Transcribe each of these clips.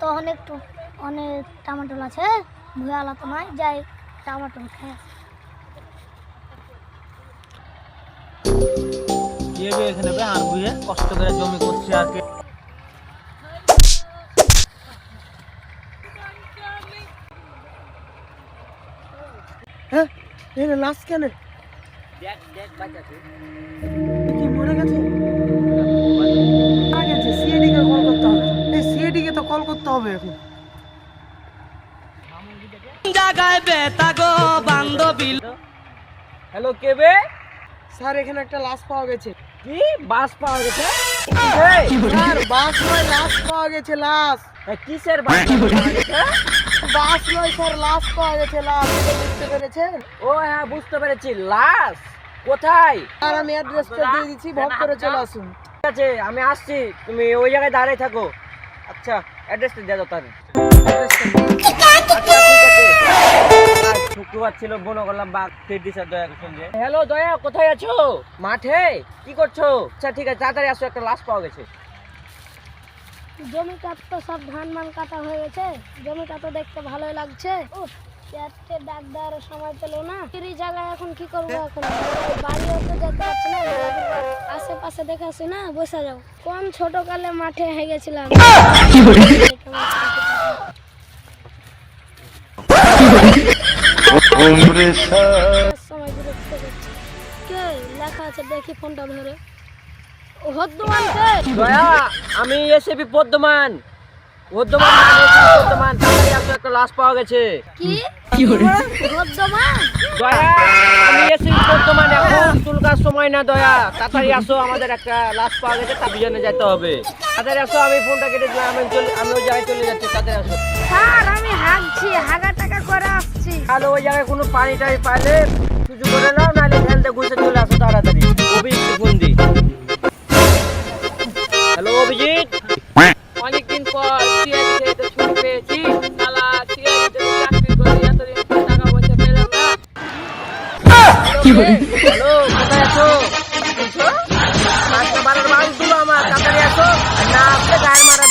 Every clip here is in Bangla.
তো অনেক টু- অনেক টমাটোল আছে ভুয়ালা তো নয় যাই টমাটোল খেয়ে আসি। এখানে আর বুঝে কষ্ট করে জমি করছে আর কে। হ্যাঁ? লাশ কেন? দেখ দেখ বাচ্চাকে কি মরে গেছে? করতে হবে এখন। হ্যালো কে বে? স্যার এখানে একটা লাশ পাওয়া গেছে। কি? বাস পাওয়া গেছে? স্যার বাস নয় লাশ পাওয়া গেছে লাশ। কিসের বাস? বাস নয় স্যার লাশ পাওয়া গেছে লাশ। বুঝতে পেরেছেন? ও হ্যাঁ বুঝতে পেরেছি। লাশ? কোথায়? আর আমি অ্যাড্রেসটা দিয়ে দিচ্ছি ভোট করে চলে আসুন। ঠিক আছে আমি আসছি। তুমি ওই জায়গায় দাঁড়িয়ে থাকো। আচ্ছা। অ্যাড্রেসটা দিয়ে দাও তার। শুক্রবার ছিল করলাম বাঘ ফিরদি স্যার দয়া সঙ্গে। হ্যালো দয়া কোথায় আছো? মাঠে? কি করছ? আচ্ছা ঠিক আছে তাড়াতাড়ি আসো একটা লাশ পাওয়া গেছে। জমিটা তো সব ধান মান কাটা হয়ে গেছে। জমিটা তো দেখতে ভালোই লাগছে। ডাক দেওয়ার সময় পেল না। ফ্রি জায়গায় এখন কি করব এখন? বাড়িও তো না বসে যাও। কোন ছোট কালে মাঠে হয়ে গেছিলাম সময় বিরক্ত করছে কে লেখা আছে? দেখি ফোনটা ধরে। হদ্দমান কে? দয়া আমি এসএপি পদ্মমান পদ্মমান মানে আসো একটা লাশ পাওয়া গেছে। কি? হদ্দমান দয়া আমি এসএপি পদ্মমান এখন তুলকার সময় না দয়া। তাড়াতাড়ি আসো আমাদের একটা লাশ পাওয়া গেছে তার জন্য যেতে হবে। তাড়াতাড়ি আসো আমি ফোনটা কেটে দিলাম আমি চলে আমি ওই জায়গায় চলে যাচ্ছি তাড়াতাড়ি আসো। স্যার আমি হাগছি হাগা টাকা করে আসছি। তাহলে ওই জায়গায় কোনো পানি টানি পাইলে কিছু করে নাও নাহলে হেলতে ঘুষে চলে আসো তাড়াতাড়ি। অভিজিৎ ফোন দি হ্যালো অভিজিৎ? অনেকদিন পর সিআইডি থেকে ছুটি পেয়েছি। শালা সিআইডি চাকরি করে এতদিন টাকা পয়সা পেলাম না। হ্যালো।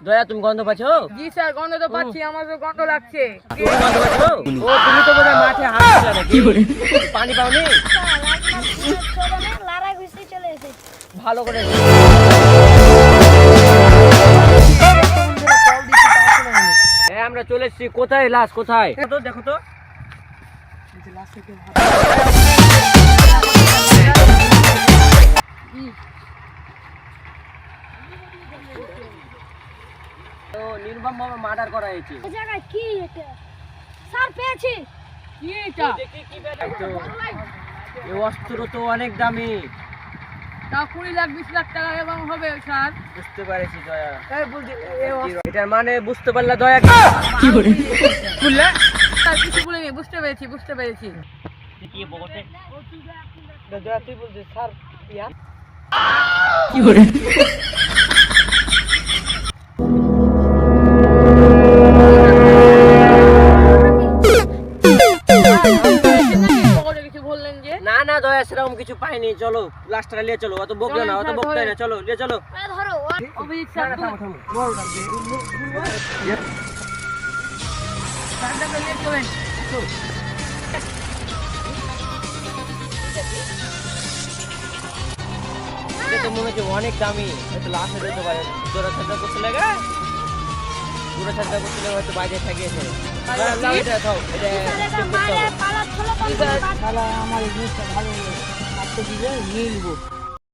দয়া তুমি গন্ধ পাচ্ছ? জি স্যার গন্ধ তো পাচ্ছি আমার তো গন্ধ লাগছে। ও তুমি তো বোধহয় মাঠে হাঁটছিলে নাকি পানি পাওনি লারা ঘুষি চলে এসেছে ভালো করে হ্যাঁ আমরা চলে এসেছি। কোথায় লাশ? কোথায়? দেখো তো দেখো তো। নির্মম ভাবে মার্ডার করা হয়েছে। এই জায়গায় কি এটা? স্যার পেয়েছি। কি এটা? এই অস্ত্র তো অনেক দামি। তা কুড়ি লাখ বিশ লাখ টাকা এবং হবে স্যার বুঝতে পারছি দয়া। এটার মানে বুঝতে পারলা দয়া কি করে কিছু বলিনি বুঝতে পেরেছি বুঝতে পেরেছি। দয়া তুই বলছিস স্যার ইয়া? পকেটে সেরকম কিছু পাইনি চলো লাস্টটা নিয়ে চলো অত বকলো না অত বকতে না চলো নিয়ে চলো। ধরো অভিজিৎ স্যার তো মনে হচ্ছে অনেক দামি হয়তো লাস্ট হয়ে যেতে পারে জোড়া ছাড়া করতে লাগে জোড়া ছাড়া করতে লাগে হয়তো বাইরে থাকিয়েছে আমার জিনিসটা ভালো লাগছে দিলে নিয়ে নিবো